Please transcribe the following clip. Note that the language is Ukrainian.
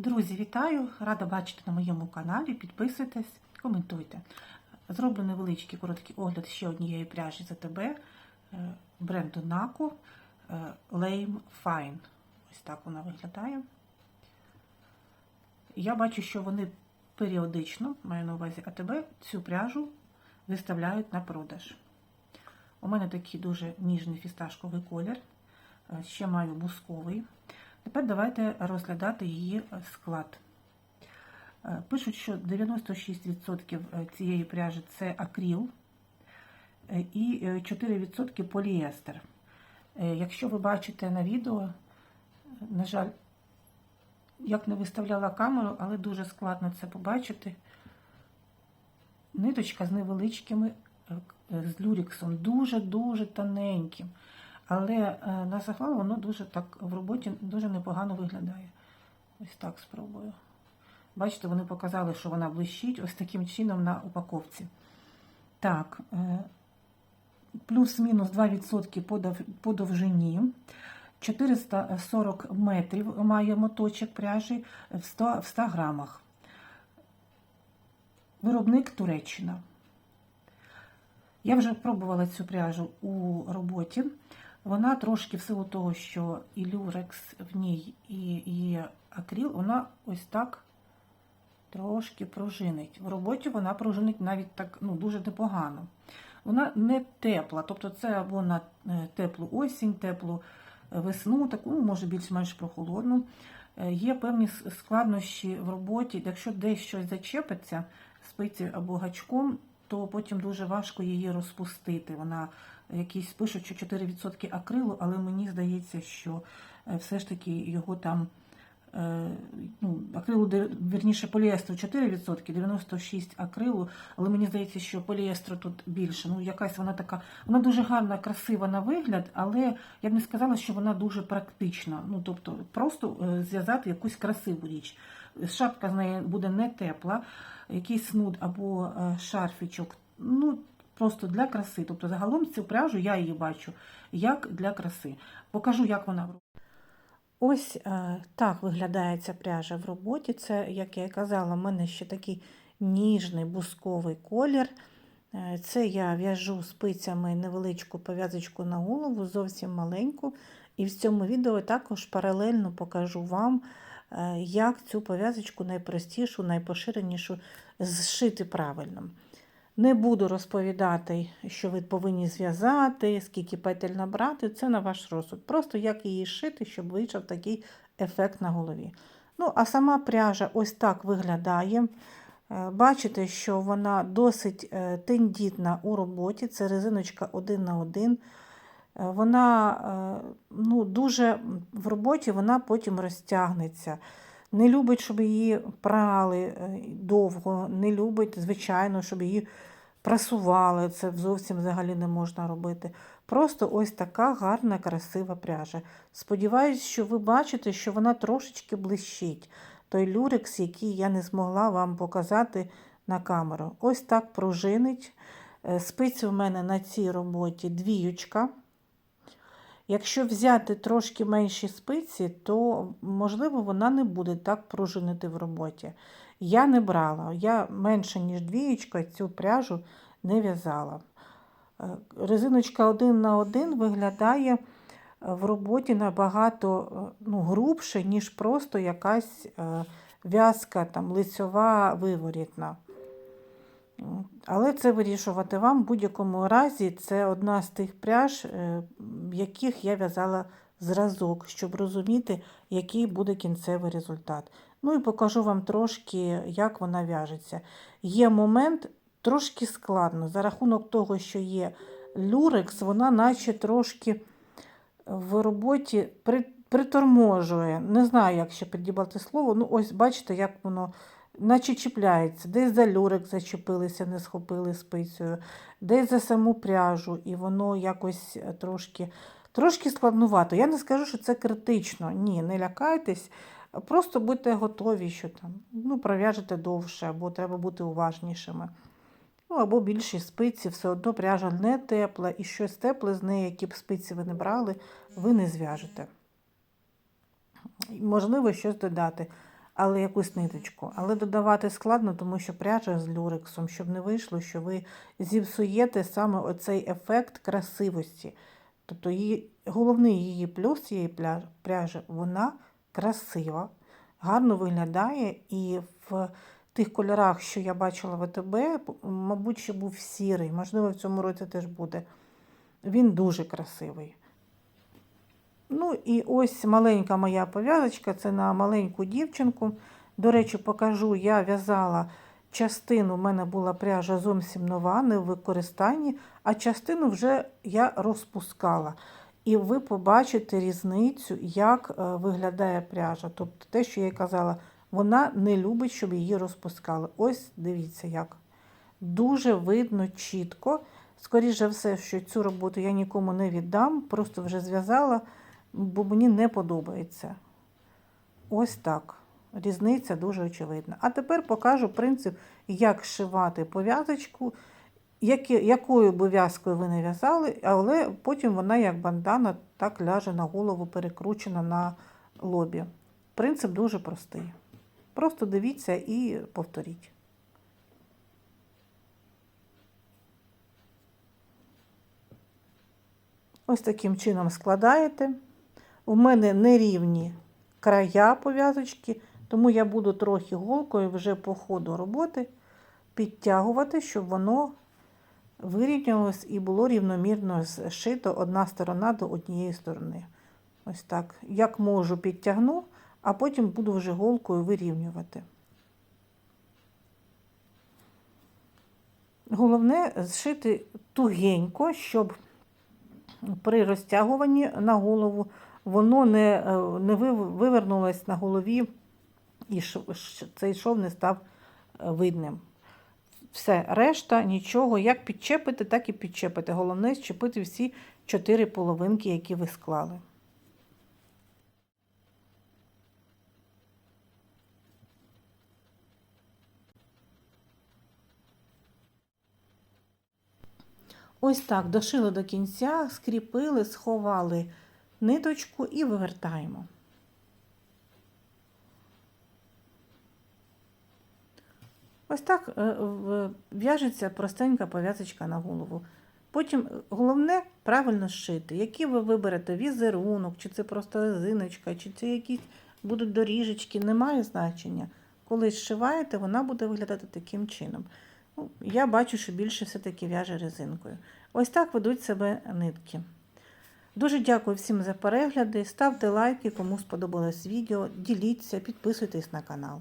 Друзі, вітаю! Рада бачити на моєму каналі. Підписуйтесь, коментуйте. Зроблю невеличкий короткий огляд ще однієї пряжі за тебе бренду Naku е, Lame Fine. Ось так вона виглядає. Я бачу, що вони періодично, маю на увазі АТБ, цю пряжу виставляють на продаж. У мене такий дуже ніжний фісташковий колір. Е, Ще маю бусковий. Тепер давайте розглядати її склад. Е, Пишуть, що 96% цієї пряжі це акріл е, і 4% поліестер. Е, Якщо ви бачите на відео, на жаль, як не виставляла камеру, але дуже складно це побачити. Ниточка з невеличкими, з люріксом, дуже-дуже тоненьким. Але на захвал воно дуже так в роботі дуже непогано виглядає. Ось так спробую. Бачите, вони показали, що вона блищить ось таким чином на упаковці. Так, плюс-мінус 2% по довжині. 440 метрів має моточок пряжі в 100, в 100 грамах. Виробник Туреччина. Я вже пробувала цю пряжу у роботі. Вона трошки в силу того, що і люрекс в ній, і, і акріл, вона ось так трошки пружинить. В роботі вона пружинить навіть так ну, дуже непогано. Вона не тепла, тобто це або на теплу осінь, теплу весну, таку, ну, може більш-менш прохолодну. Є певні складнощі в роботі, якщо десь щось зачепиться спиці або гачком, то потім дуже важко її розпустити. Вона якісь пишуть, що 4% акрилу, але мені здається, що все ж таки його там ну, акрилу, верніше, поліестру 4%, 96% акрилу, але мені здається, що поліестру тут більше. Ну, якась вона така, вона дуже гарна, красива на вигляд, але я б не сказала, що вона дуже практична. Ну, тобто, просто зв'язати якусь красиву річ. Шапка з неї буде не тепла, якийсь снуд або шарфічок. Ну, Просто для краси. Тобто, загалом цю пряжу я її бачу як для краси. Покажу, як вона Ось е, так виглядає ця пряжа в роботі. Це, як я і казала, в мене ще такий ніжний бусковий колір. Е, це я в'яжу спицями невеличку пов'язочку на голову, зовсім маленьку. І в цьому відео також паралельно покажу вам, е, як цю пов'язочку найпростішу, найпоширенішу зшити правильно. Не буду розповідати, що ви повинні зв'язати, скільки петель набрати, це на ваш розсуд. Просто як її шити, щоб вийшов такий ефект на голові. Ну, а сама пряжа ось так виглядає. Бачите, що вона досить тендітна у роботі, це резиночка 1 на 1. Вона ну, дуже в роботі вона потім розтягнеться. Не любить, щоб її прали довго, не любить, звичайно, щоб її прасували. Це зовсім взагалі не можна робити. Просто ось така гарна, красива пряжа. Сподіваюсь, що ви бачите, що вона трошечки блищить. Той люрекс, який я не змогла вам показати на камеру. Ось так пружинить. Спиці у мене на цій роботі двіючка. Якщо взяти трошки менші спиці, то, можливо, вона не буде так пружинити в роботі. Я не брала, я менше, ніж двієчка, цю пряжу не в'язала. Резиночка один на один виглядає в роботі набагато ну, грубше, ніж просто якась в'язка там, лицьова виворітна. Але це вирішувати вам в будь-якому разі це одна з тих пряж, в яких я в'язала зразок, щоб розуміти, який буде кінцевий результат. Ну і покажу вам трошки, як вона в'яжеться. Є момент трошки складно. За рахунок того, що є люрекс, вона наче трошки в роботі приторможує. Не знаю, як ще підібрати слово. Ну, ось бачите, як воно наче чіпляється. Десь за люрик зачепилися, не схопили спицею, десь за саму пряжу, і воно якось трошки трошки складнувато. Я не скажу, що це критично. Ні, не лякайтесь. Просто будьте готові, що там ну, пров'яжете довше, або треба бути уважнішими. Ну, Або більші спиці, все одно пряжа не тепла, і щось тепле з неї, які б спиці ви не брали, ви не зв'яжете. Можливо, щось додати. Але якусь ниточку. Але додавати складно, тому що пряжа з люрексом, щоб не вийшло, що ви зіпсуєте саме оцей ефект красивості. Тобто її, головний її плюс цієї пряжі, вона красива, гарно виглядає і в тих кольорах, що я бачила в АТБ, мабуть, ще був сірий, можливо, в цьому році теж буде. Він дуже красивий. Ну і ось маленька моя пов'язочка, це на маленьку дівчинку. До речі, покажу, я в'язала частину, в мене була пряжа зовсім нова, не в використанні, а частину вже я розпускала. І ви побачите різницю, як е, виглядає пряжа. Тобто те, що я й казала, вона не любить, щоб її розпускали. Ось дивіться як. Дуже видно чітко. Скоріше все, що цю роботу я нікому не віддам, просто вже зв'язала, бо мені не подобається. Ось так. Різниця дуже очевидна. А тепер покажу принцип, як шивати пов'язочку, якою би в'язкою ви не в'язали, але потім вона, як бандана, так ляже на голову, перекручена на лобі. Принцип дуже простий. Просто дивіться і повторіть. Ось таким чином складаєте. У мене нерівні края пов'язочки, тому я буду трохи голкою вже по ходу роботи підтягувати, щоб воно вирівнялось і було рівномірно зшито одна сторона до однієї сторони. Ось так. Як можу, підтягну, а потім буду вже голкою вирівнювати. Головне зшити тугенько, щоб при розтягуванні на голову воно не, е, не вивернулось на голові і цей шов не став е, видним. Все, решта нічого. Як підчепити, так і підчепити. Головне зчепити всі чотири половинки, які ви склали. Ось так дошили до кінця, скріпили, сховали ниточку і вивертаємо. Ось так е, в'яжеться простенька пов'язочка на голову. Потім е, головне правильно зшити. Який ви виберете візерунок, чи це просто резиночка, чи це якісь будуть доріжечки, немає значення. Коли зшиваєте, вона буде виглядати таким чином. Ну, я бачу, що більше все-таки в'яже резинкою. Ось так ведуть себе нитки. Дуже дякую всім за перегляди. Ставте лайки, кому сподобалось відео, діліться, підписуйтесь на канал.